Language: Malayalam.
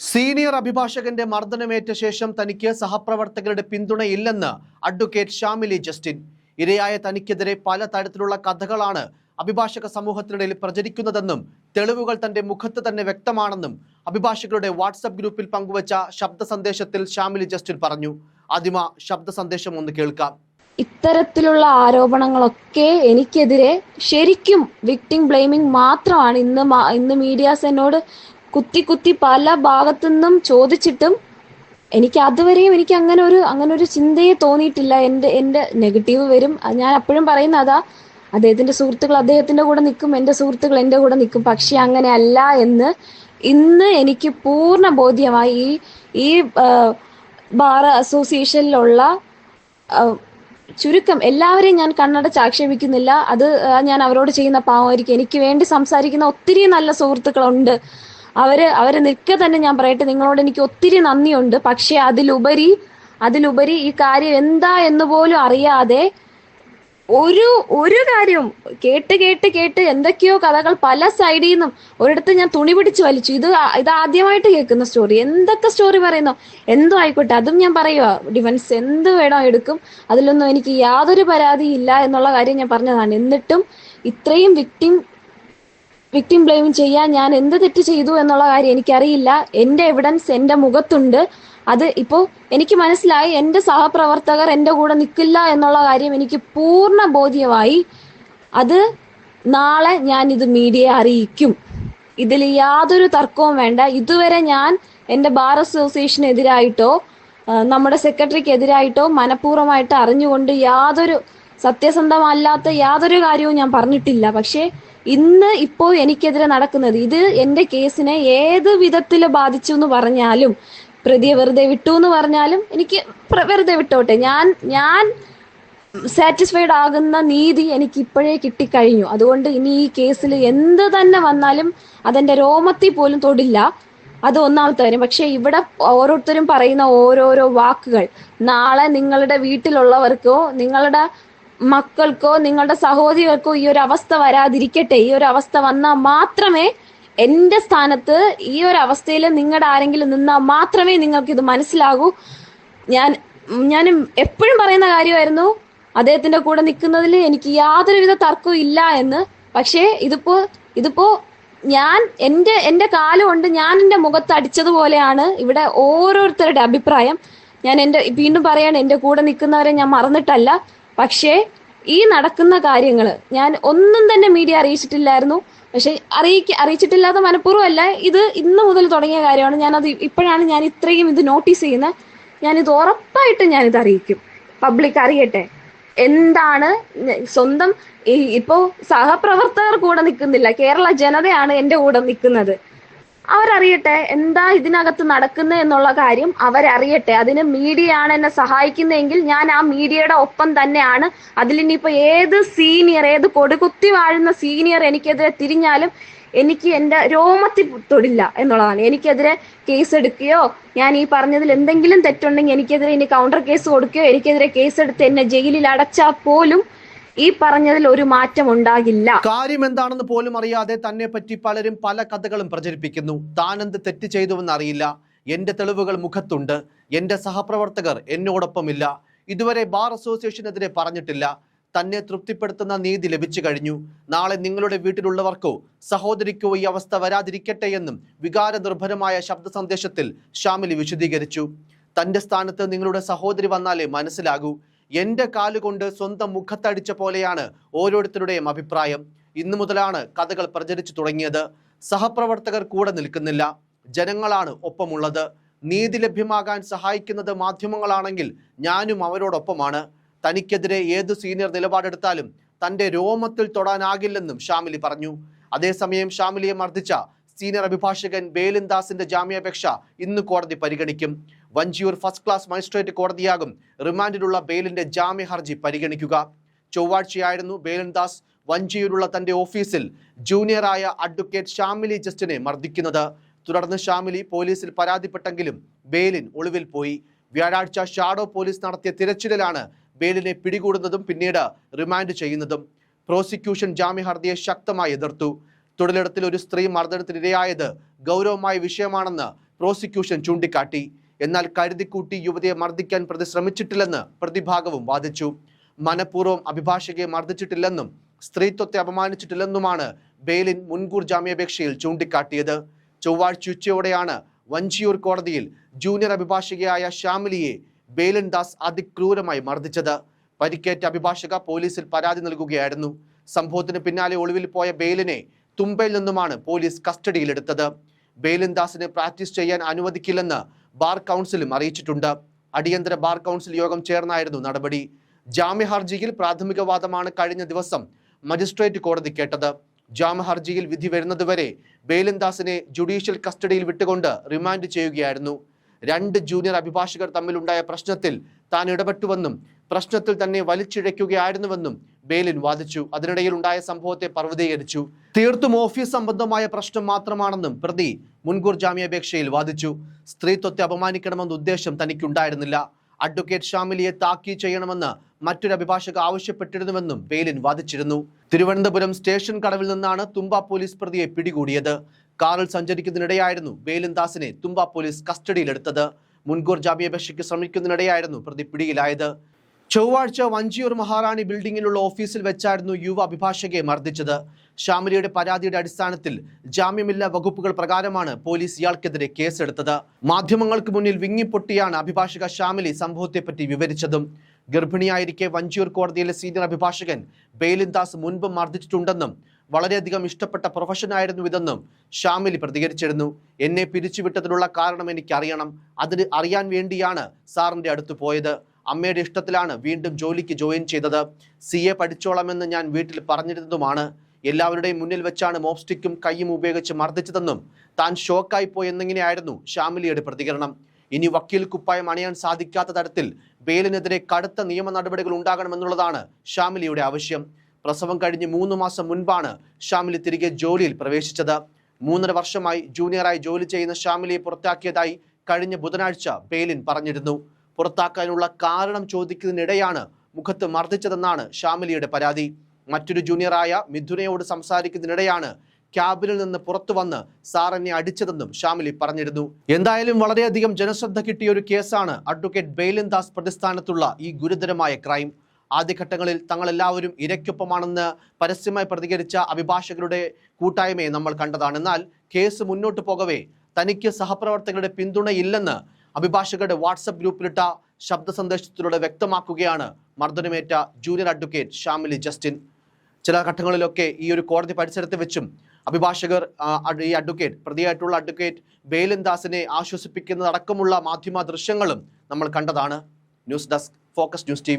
സീനിയർ അഭിഭാഷകന്റെ മർദ്ദനമേറ്റ ശേഷം തനിക്ക് സഹപ്രവർത്തകരുടെ പിന്തുണയില്ലെന്ന് അഡ്വക്കേറ്റ് ഷാമിലി ജസ്റ്റിൻ. ഇരയായ തനിക്കെതിരെ പല തരത്തിലുള്ള കഥകളാണ് അഭിഭാഷക സമൂഹത്തിനിടയിൽ പ്രചരിക്കുന്നതെന്നും തെളിവുകൾ തന്റെ മുഖത്ത് തന്നെ വ്യക്തമാണെന്നും അഭിഭാഷകരുടെ വാട്സപ്പ് ഗ്രൂപ്പിൽ പങ്കുവച്ച ശബ്ദ സന്ദേശത്തിൽ ഷാമിലി ജസ്റ്റിൻ പറഞ്ഞു. ആദ്യമ ശബ്ദ സന്ദേശം ഒന്ന് കേൾക്കാം. ഇത്തരത്തിലുള്ള ആരോപണങ്ങളൊക്കെ എനിക്കെതിരെ ശരിക്കും വിക്ടിം ബ്ലെയിമിംഗ് മാത്രമാണ് ഇന്ന് ഇന്ന് മീഡിയാസ് എന്നോട് കുത്തി കുത്തി പല ഭാഗത്തു നിന്നും ചോദിച്ചിട്ടും എനിക്ക് അതുവരെയും എനിക്ക് അങ്ങനെ ഒരു അങ്ങനെ ഒരു ചിന്തയെ തോന്നിയിട്ടില്ല. എന്റെ എന്റെ നെഗറ്റീവ് വരും. ഞാൻ അപ്പോഴും പറയുന്ന അതാ അദ്ദേഹത്തിന്റെ സുഹൃത്തുക്കൾ അദ്ദേഹത്തിന്റെ കൂടെ നിൽക്കും എന്റെ സുഹൃത്തുക്കൾ എന്റെ കൂടെ നിൽക്കും. പക്ഷെ അങ്ങനെ അല്ല എന്ന് ഇന്ന് എനിക്ക് പൂർണ ബോധ്യമായി ഈ ഈ ബാർ അസോസിയേഷനിലുള്ള ചുരുക്കം എല്ലാവരെയും ഞാൻ കണ്ണടച്ച് ആക്ഷേപിക്കുന്നില്ല. അത് ഞാൻ അവരോട് ചെയ്യുന്ന പാവമായിരിക്കും. എനിക്ക് വേണ്ടി സംസാരിക്കുന്ന ഒത്തിരി നല്ല സുഹൃത്തുക്കളുണ്ട്. അവർ അവർ നിൽക്കെ തന്നെ ഞാൻ പറയട്ടെ നിങ്ങളോട് എനിക്ക് ഒത്തിരി നന്ദിയുണ്ട്. പക്ഷെ അതിലുപരി അതിലുപരി ഈ കാര്യം എന്താ എന്ന് പോലും അറിയാതെ ഒരു ഒരു കാര്യം കേട്ട് കേട്ട് കേട്ട് എന്തൊക്കെയോ കഥകൾ പല സൈഡിൽ നിന്നും ഒരിടത്ത് ഞാൻ തുണി പിടിച്ച് വലിച്ചു. ഇത് ഇത് ആദ്യമായിട്ട് കേൾക്കുന്ന സ്റ്റോറി എന്തൊക്കെ സ്റ്റോറി പറയുന്നു? എന്തോ ആയിക്കോട്ടെ അതും ഞാൻ പറയുക ഡിഫൻസ് എന്ത് വേണോ എടുക്കും. അതിലൊന്നും എനിക്ക് യാതൊരു പരാതിയില്ല എന്നുള്ള കാര്യം ഞാൻ പറഞ്ഞതാണ്. എന്നിട്ടും ഇത്രയും വിക്ടിം വിക്ടിം ബ്ലെയിം ചെയ്യാൻ ഞാൻ എന്ത് തെറ്റ് ചെയ്തു എന്നുള്ള കാര്യം എനിക്കറിയില്ല. എന്റെ എവിഡൻസ് എന്റെ മുഖത്തുണ്ട്. അത് ഇപ്പോൾ എനിക്ക് മനസ്സിലായി എന്റെ സഹപ്രവർത്തകർ എന്റെ കൂടെ നിൽക്കില്ല എന്നുള്ള കാര്യം എനിക്ക് പൂർണ ബോധ്യമായി. അത് നാളെ ഞാൻ ഇത് മീഡിയയെ അറിയിക്കും. ഇതിൽ യാതൊരു തർക്കവും വേണ്ട. ഇതുവരെ ഞാൻ എന്റെ ബാർ അസോസിയേഷനെതിരായിട്ടോ നമ്മുടെ സെക്രട്ടറിക്ക് എതിരായിട്ടോ മനഃപൂർവമായിട്ട് അറിഞ്ഞുകൊണ്ട് യാതൊരു സത്യസന്ധമല്ലാത്ത യാതൊരു കാര്യവും ഞാൻ പറഞ്ഞിട്ടില്ല. പക്ഷേ ഇന്ന് ഇപ്പോൾ എനിക്കെതിരെ നടക്കുന്നത് ഇത് എന്റെ കേസിനെ ഏത് വിധത്തിൽ ബാധിച്ചു എന്ന് പറഞ്ഞാലും പ്രതിയെ വെറുതെ വിട്ടു എന്ന് പറഞ്ഞാലും എനിക്ക് വെറുതെ വിട്ടോട്ടെ. ഞാൻ ഞാൻ സാറ്റിസ്ഫൈഡ് ആകുന്ന നീതി എനിക്ക് ഇപ്പോഴേ കിട്ടിക്കഴിഞ്ഞു. അതുകൊണ്ട് ഇനി ഈ കേസിൽ എന്ത് തന്നെ വന്നാലും അതെന്റെ രോമത്തിൽ പോലും തൊടില്ല. അത് ഒന്നാമത്തെ കാര്യം. പക്ഷെ ഇവിടെ ഓരോരുത്തരും പറയുന്ന ഓരോരോ വാക്കുകൾ. നാളെ നിങ്ങളുടെ വീട്ടിലുള്ളവർക്കോ നിങ്ങളുടെ മക്കൾക്കോ നിങ്ങളുടെ സഹോദരികൾക്കോ ഈ ഒരു അവസ്ഥ വരാതിരിക്കട്ടെ. ഈ ഒരു അവസ്ഥ വന്നാൽ മാത്രമേ എന്റെ സ്ഥാനത്ത് ഈ ഒരു അവസ്ഥയിൽ നിങ്ങളുടെ ആരെങ്കിലും നിന്നാൽ മാത്രമേ നിങ്ങൾക്ക് ഇത് മനസ്സിലാകൂ. ഞാൻ ഞാൻ എപ്പോഴും പറയുന്ന കാര്യമായിരുന്നു അദ്ദേഹത്തിന്റെ കൂടെ നിൽക്കുന്നതിൽ എനിക്ക് യാതൊരുവിധ തർക്കവും ഇല്ല എന്ന്. പക്ഷേ ഇതിപ്പോ ഇതിപ്പോ ഞാൻ എന്റെ എന്റെ കാലം കൊണ്ട് ഞാൻ എന്റെ മുഖത്ത് അടിച്ചതുപോലെയാണ് ഇവിടെ ഓരോരുത്തരുടെ അഭിപ്രായം. ഞാൻ എന്റെ വീണ്ടും പറയാണ് എന്റെ കൂടെ നിൽക്കുന്നവരെ ഞാൻ മറന്നിട്ടല്ല. പക്ഷേ ഈ നടക്കുന്ന കാര്യങ്ങൾ ഞാൻ ഒന്നും തന്നെ മീഡിയ അറിയിച്ചിട്ടില്ലായിരുന്നു. പക്ഷെ അറിയിക്ക അറിയിച്ചിട്ടില്ലാത്ത മനഃപൂർവമല്ല ഇത് ഇന്ന് മുതൽ തുടങ്ങിയ കാര്യമാണ്. ഞാനത് ഇപ്പോഴാണ് ഞാൻ ഇത്രയും ഇത് നോട്ടീസ് ചെയ്യുന്നത് ഞാനിത് ഉറപ്പായിട്ടും ഞാനിത് അറിയിക്കും. പബ്ലിക് അറിയട്ടെ. എന്താണ് സ്വന്തം ഇപ്പോൾ ഇപ്പോ സഹപ്രവർത്തകർ കൂടെ നിൽക്കുന്നില്ല കേരള ജനതയാണ് എന്റെ കൂടെ നിൽക്കുന്നത് അവരറിയട്ടെ എന്താ ഇതിനകത്ത് നടക്കുന്നത് എന്നുള്ള കാര്യം അവരറിയട്ടെ. അതിന് മീഡിയ ആണ് എന്നെ സഹായിക്കുന്നതെങ്കിൽ ഞാൻ ആ മീഡിയയുടെ ഒപ്പം തന്നെയാണ്. അതിലിനിയിപ്പോ ഏത് സീനിയർ ഏത് കൊടുകുത്തി വാഴുന്ന സീനിയർ എനിക്കെതിരെ തിരിഞ്ഞാലും എനിക്ക് എന്റെ രോമത്തിൽ തൊടില്ല എന്നുള്ളതാണ്. എനിക്കെതിരെ കേസ് എടുക്കുകയോ ഞാൻ ഈ പറഞ്ഞതിൽ എന്തെങ്കിലും തെറ്റുണ്ടെങ്കിൽ എനിക്കെതിരെ ഇനി കൗണ്ടർ കേസ് കൊടുക്കുകയോ എനിക്കെതിരെ കേസ് എടുത്ത് എന്നെ ജയിലിൽ അടച്ചാൽ പോലും ഈ പറഞ്ഞതിൽ ഒരു മാറ്റം ഉണ്ടാകില്ല. കാര്യം എന്താണെന്ന് പോലും അറിയാതെ തന്നെ പറ്റി പലരും പല കഥകളും പ്രചരിപ്പിക്കുന്നു. താനെന്ത് തെറ്റ് ചെയ്തുവെന്ന് അറിയില്ല. എന്റെ തെളിവുകൾ മുഖത്തുണ്ട്. എന്റെ സഹപ്രവർത്തകർ എന്നോടൊപ്പമില്ല. ഇതുവരെ ബാർ അസോസിയേഷനെതിരെ പറഞ്ഞിട്ടില്ല. തന്നെ തൃപ്തിപ്പെടുത്തുന്ന നീതി ലഭിച്ചു കഴിഞ്ഞു. നാളെ നിങ്ങളുടെ വീട്ടിലുള്ളവർക്കോ സഹോദരിക്കോ ഈ അവസ്ഥ വരാതിരിക്കട്ടെ എന്നും വികാര നിർഭരമായ ശബ്ദ സന്ദേശത്തിൽ ഷാമിലി വിശദീകരിച്ചു. തന്റെ സ്ഥാനത്ത് നിങ്ങളുടെ സഹോദരി വന്നാലേ മനസ്സിലാകൂ. എന്റെ കാലുകൊണ്ട് സ്വന്തം മുഖത്തടിച്ച പോലെയാണ് ഓരോരുത്തരുടെയും അഭിപ്രായം. ഇന്നു മുതലാണ് കഥകൾ പ്രചരിച്ചു തുടങ്ങിയത്. സഹപ്രവർത്തകർ കൂടെ നിൽക്കുന്നില്ല. ജനങ്ങളാണ് ഒപ്പമുള്ളത്. നീതി ലഭ്യമാകാൻ സഹായിക്കുന്നത് മാധ്യമങ്ങളാണെങ്കിൽ ഞാനും അവരോടൊപ്പമാണ്. തനിക്കെതിരെ ഏത് സീനിയർ നിലപാടെടുത്താലും തന്റെ രോമത്തിൽ തൊടാനാകില്ലെന്നും ഷാമിലി പറഞ്ഞു. അതേസമയം ഷാമിലിയെ മർദ്ദിച്ച സീനിയർ അഭിഭാഷകൻ ബേലിൻദാസിന്റെ ജാമ്യാപേക്ഷ ഇന്ന് കോടതി പരിഗണിക്കും. വഞ്ചിയൂർ ഫസ്റ്റ് ക്ലാസ് മജിസ്ട്രേറ്റ് കോടതിയാകും. റിമാൻഡിലുള്ള ബെയിലിന്റെ ജാമ്യ ഹർജി പരിഗണിക്കുക. ചൊവ്വാഴ്ചയായിരുന്നു ബേലൻദാസ് വഞ്ചിയൂരുള്ള തന്റെ ഓഫീസിൽ ജൂനിയറായ അഡ്വക്കേറ്റ് ഷാമിലി ജസ്റ്റിനെ മർദ്ദിക്കുന്നത്. തുടർന്ന് ഷാമിലി പോലീസിൽ പരാതിപ്പെട്ടെങ്കിലും ബെയിലിൻ ഒളിവിൽ പോയി. വ്യാഴാഴ്ച ഷാഡോ പോലീസ് നടത്തിയ തിരച്ചിലിലാണ് ബെയിലിനെ പിടികൂടുന്നതും പിന്നീട് റിമാൻഡ് ചെയ്യുന്നതും. പ്രോസിക്യൂഷൻ ജാമ്യ ഹർജിയെ ശക്തമായി എതിർത്തു. തൊഴിലിടത്തിൽ ഒരു സ്ത്രീ മർദ്ദനത്തിനിരയായത് ഗൗരവമായ വിഷയമാണെന്ന് പ്രോസിക്യൂഷൻ ചൂണ്ടിക്കാട്ടി. എന്നാൽ കരുതിക്കൂട്ടി യുവതിയെ മർദ്ദിക്കാൻ പ്രതി ശ്രമിച്ചിട്ടില്ലെന്ന് പ്രതിഭാഗവും വാദിച്ചു. മനഃപൂർവം അഭിഭാഷകയെ മർദ്ദിച്ചിട്ടില്ലെന്നും സ്ത്രീത്വത്തെ അപമാനിച്ചിട്ടില്ലെന്നുമാണ് ബെയിലിൻ മുൻകൂർ ജാമ്യാപേക്ഷയിൽ ചൂണ്ടിക്കാട്ടിയത്. ചൊവ്വാഴ്ച ഉച്ചയോടെയാണ് വഞ്ചിയൂർ കോടതിയിൽ ജൂനിയർ അഭിഭാഷകയായ ശ്യാമിലിയെ ബെയിലൻ ദാസ് അതിക്രൂരമായി മർദ്ദിച്ചത്. പരിക്കേറ്റ അഭിഭാഷക പോലീസിൽ പരാതി നൽകുകയായിരുന്നു. സംഭവത്തിന് പിന്നാലെ ഒളിവിൽ പോയ ബെയിലിനെ തുമ്പയിൽ നിന്നുമാണ് പോലീസ് കസ്റ്റഡിയിലെടുത്തത്. ബെയിലിൻ ദാസിനെ പ്രാക്ടീസ് ചെയ്യാൻ അനുവദിക്കില്ലെന്ന് ബാർ കൗൺസിലും അറിയിച്ചിട്ടുണ്ട്. അടിയന്തര ബാർ കൗൺസിൽ യോഗം ചേർന്നായിരുന്നു നടപടി. ജാമ്യ ഹർജിയിൽ പ്രാഥമിക വാദമാണ് കഴിഞ്ഞ ദിവസം മജിസ്ട്രേറ്റ് കോടതി കേട്ടത്. ജാമ്യ ഹർജിയിൽ വിധി വരുന്നതുവരെ ബേലൻദാസിനെ ദാസിനെ ജുഡീഷ്യൽ കസ്റ്റഡിയിൽ വിട്ടുകൊണ്ട് റിമാൻഡ് ചെയ്യുകയായിരുന്നു. രണ്ട് ജൂനിയർ അഭിഭാഷകർ തമ്മിലുണ്ടായ പ്രശ്നത്തിൽ താൻ ഇടപെട്ടുവെന്നും പ്രശ്നത്തിൽ തന്നെ വലിച്ചിഴയ്ക്കുകയായിരുന്നുവെന്നും ബെയിലിൻ വാദിച്ചു. അതിനിടയിൽ ഉണ്ടായ സംഭവത്തെ പർവതീകരിച്ചു. തീർത്തും ഓഫീസ് സംബന്ധമായ പ്രശ്നം മാത്രമാണെന്നും പ്രതി മുൻകൂർ ജാമ്യാപേക്ഷയിൽ വാദിച്ചു. സ്ത്രീത്വത്തെ അപമാനിക്കണമെന്ന ഉദ്ദേശം തനിക്കുണ്ടായിരുന്നില്ല. അഡ്വക്കേറ്റ് ഷാമിലിയെ താക്കി ചെയ്യണമെന്ന് മറ്റൊരു അഭിഭാഷക ആവശ്യപ്പെട്ടിരുന്നുവെന്നും ബെയിലിൻ വാദിച്ചിരുന്നു. തിരുവനന്തപുരം സ്റ്റേഷൻ കടവിൽ നിന്നാണ് തുമ്പ പോലീസ് പ്രതിയെ പിടികൂടിയത്. കാറിൽ സഞ്ചരിക്കുന്നതിനിടെയായിരുന്നു ബെയിലിൻ ദാസിനെ തുമ്പ പോലീസ് കസ്റ്റഡിയിലെടുത്തത്. മുൻകൂർ ജാമ്യാപേക്ഷയ്ക്ക് ശ്രമിക്കുന്നതിനിടെയായിരുന്നു പ്രതി പിടിയിലായത്. ചൊവ്വാഴ്ച വഞ്ചിയൂർ മഹാറാണി ബിൽഡിംഗിലുള്ള ഓഫീസിൽ വെച്ചായിരുന്നു യുവ അഭിഭാഷകയെ മർദ്ദിച്ചത്. ഷാമിലിയുടെ പരാതിയുടെ അടിസ്ഥാനത്തിൽ ജാമ്യമില്ലാ വകുപ്പുകൾ പ്രകാരമാണ് പോലീസ് ഇയാൾക്കെതിരെ കേസെടുത്തത്. മാധ്യമങ്ങൾക്ക് മുന്നിൽ വിങ്ങിപ്പൊട്ടിയാണ് അഭിഭാഷക ഷാമിലി സംഭവത്തെപ്പറ്റി വിവരിച്ചതും. ഗർഭിണിയായിരിക്കെ വഞ്ചിയൂർ കോടതിയിലെ സീനിയർ അഭിഭാഷകൻ ബെയിലിൻ ദാസ് മുൻപ് മർദ്ദിച്ചിട്ടുണ്ടെന്നും വളരെയധികം ഇഷ്ടപ്പെട്ട പ്രൊഫഷനായിരുന്നു ഇതെന്നും ഷാമിലി പ്രതികരിച്ചിരുന്നു. എന്നെ പിരിച്ചുവിട്ടതിനുള്ള കാരണം എനിക്കറിയണം. അതിന് അറിയാൻ വേണ്ടിയാണ് സാറിന്റെ അടുത്ത് പോയത്. അമ്മയുടെ ഇഷ്ടത്തിലാണ് വീണ്ടും ജോലിക്ക് ജോയിൻ ചെയ്തത്. സി എ പഠിച്ചോളാമെന്ന് ഞാൻ വീട്ടിൽ പറഞ്ഞിരുന്നതുമാണ്. എല്ലാവരുടെയും മുന്നിൽ വെച്ചാണ് മോപ്സ്റ്റിക്കും കൈയും ഉപയോഗിച്ച് മർദ്ദിച്ചതെന്നും താൻ ഷോക്കായി പോയെന്നിങ്ങനെയായിരുന്നു ഷാമിലിയുടെ പ്രതികരണം. ഇനി വക്കീൽ കുപ്പായം അണിയാൻ സാധിക്കാത്ത തരത്തിൽ ബെയിലിനെതിരെ കടുത്ത നിയമ നടപടികൾ ഉണ്ടാകണമെന്നുള്ളതാണ് ഷാമിലിയുടെ ആവശ്യം. പ്രസവം കഴിഞ്ഞ് മൂന്ന് മാസം മുൻപാണ് ഷാമിലി തിരികെ ജോലിയിൽ പ്രവേശിച്ചത്. മൂന്നര വർഷമായി ജൂനിയറായി ജോലി ചെയ്യുന്ന ഷാമിലിയെ പുറത്താക്കിയതായി കഴിഞ്ഞ ബുധനാഴ്ച ബെയിലിൻ പറഞ്ഞിരുന്നു. പുറത്താക്കാനുള്ള കാരണം ചോദിക്കുന്നതിനിടെയാണ് മുഖത്ത് മർദ്ദിച്ചതെന്നാണ് ഷാമിലിയുടെ പരാതി. മറ്റൊരു ജൂനിയറായ മിഥുനയോട് സംസാരിക്കുന്നതിനിടെയാണ് ക്യാബിനിൽ നിന്ന് പുറത്തു വന്ന് എന്നെ അടിച്ചതെന്നും ഷാമിലി പറഞ്ഞിരുന്നു. എന്തായാലും വളരെയധികം ജനശ്രദ്ധ കിട്ടിയ ഒരു കേസാണ് അഡ്വക്കേറ്റ് ബെയിലിൻ ദാസ് പ്രതിസ്ഥാനത്തുള്ള ഈ ഗുരുതരമായ ക്രൈം. ആദ്യഘട്ടങ്ങളിൽ തങ്ങളെല്ലാവരും ഇരയ്ക്കൊപ്പമാണെന്ന് പരസ്യമായി പ്രതികരിച്ച അഭിഭാഷകരുടെ കൂട്ടായ്മയെ നമ്മൾ കണ്ടതാണ്. എന്നാൽ കേസ് മുന്നോട്ട് പോകവേ തനിക്ക് സഹപ്രവർത്തകരുടെ പിന്തുണയില്ലെന്ന് അഭിഭാഷകരുടെ വാട്സപ്പ് ഗ്രൂപ്പിലിട്ട ശബ്ദ സന്ദേശത്തിലൂടെ വ്യക്തമാക്കുകയാണ് മർദ്ദനമേറ്റ ജൂനിയർ അഡ്വക്കേറ്റ് ഷാമിലി ജസ്റ്റിൻ. ചില ഘട്ടങ്ങളിലൊക്കെ ഈ ഒരു കോടതി പരിസരത്ത് വെച്ചും അഭിഭാഷകർ ഈ അഡ്വക്കേറ്റ് പ്രതിയായിട്ടുള്ള അഡ്വക്കേറ്റ് ബേലൻദാസിനെ ദാസിനെ ആശ്വസിപ്പിക്കുന്നതടക്കമുള്ള മാധ്യമ ദൃശ്യങ്ങളും നമ്മൾ കണ്ടതാണ്. News desk focus news T